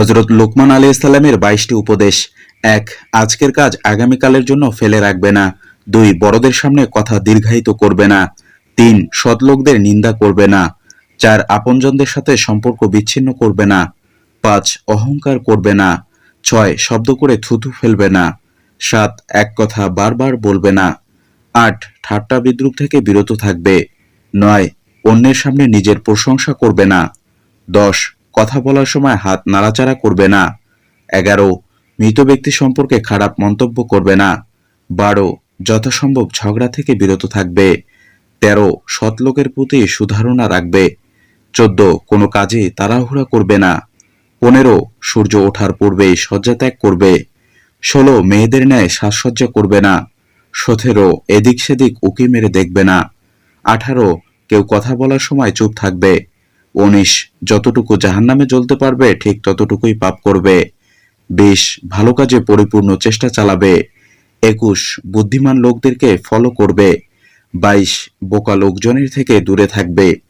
হজরত লোকমান আলী ইসলামের বাইশটি উপদেশ। এক, আজকের কাজ আগামীকালের জন্য ফেলে রাখবে না। দুই, বড়দের সামনে কথা দীর্ঘায়িত করবে না। তিন, সৎ লোকদের নিন্দা করবে না। চার, আপনজনদের সাথে সম্পর্ক বিচ্ছিন্ন করবে না। পাঁচ, অহংকার করবে না। ছয়, শব্দ করে থুতু ফেলবে না। সাত, এক কথা বারবার বলবে না। আট, ঠাট্টা বিদ্রুপ থেকে বিরত থাকবে। নয়, অন্যের সামনে নিজের প্রশংসা করবে না। দশ কথা বলার সময় হাত নাড়াচাড়া করবে না। এগারো, মৃত ব্যক্তি সম্পর্কে খারাপ মন্তব্য করবে না। বারো, যথাসম্ভব ঝগড়া থেকে বিরত থাকবে। তেরো, সৎ লোকের প্রতি সুধারণা রাখবে। চোদ্দ, কোনো কাজে তাড়াহুড়া করবে না। পনেরো, সূর্য ওঠার পূর্বেই শয্যা ত্যাগ করবে। ষোলো, মেয়েদের ন্যায় সাজসজ্জা করবে না। সতেরো, এদিক সেদিক উকি মেরে দেখবে না। আঠারো, কেউ কথা বলার সময় চুপ থাকবে। উনিশ, যতটুকু জাহান্নামে জ্বলতে পারবে, ঠিক ততটুকুই পাপ করবে। বেশ, ভালো কাজে পরিপূর্ণ চেষ্টা চালাবে। একুশ, বুদ্ধিমান লোকদেরকে ফলো করবে। বাইশ, বোকা লোকজনের থেকে দূরে থাকবে।